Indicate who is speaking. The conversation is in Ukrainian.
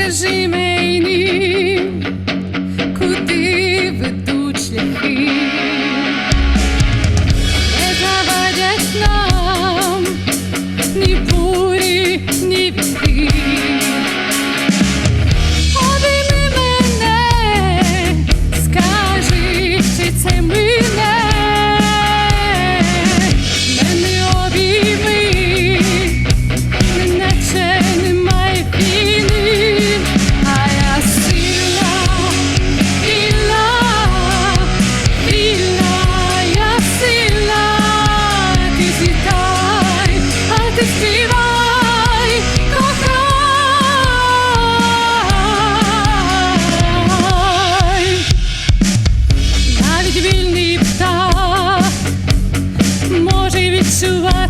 Speaker 1: Скажи мені. suat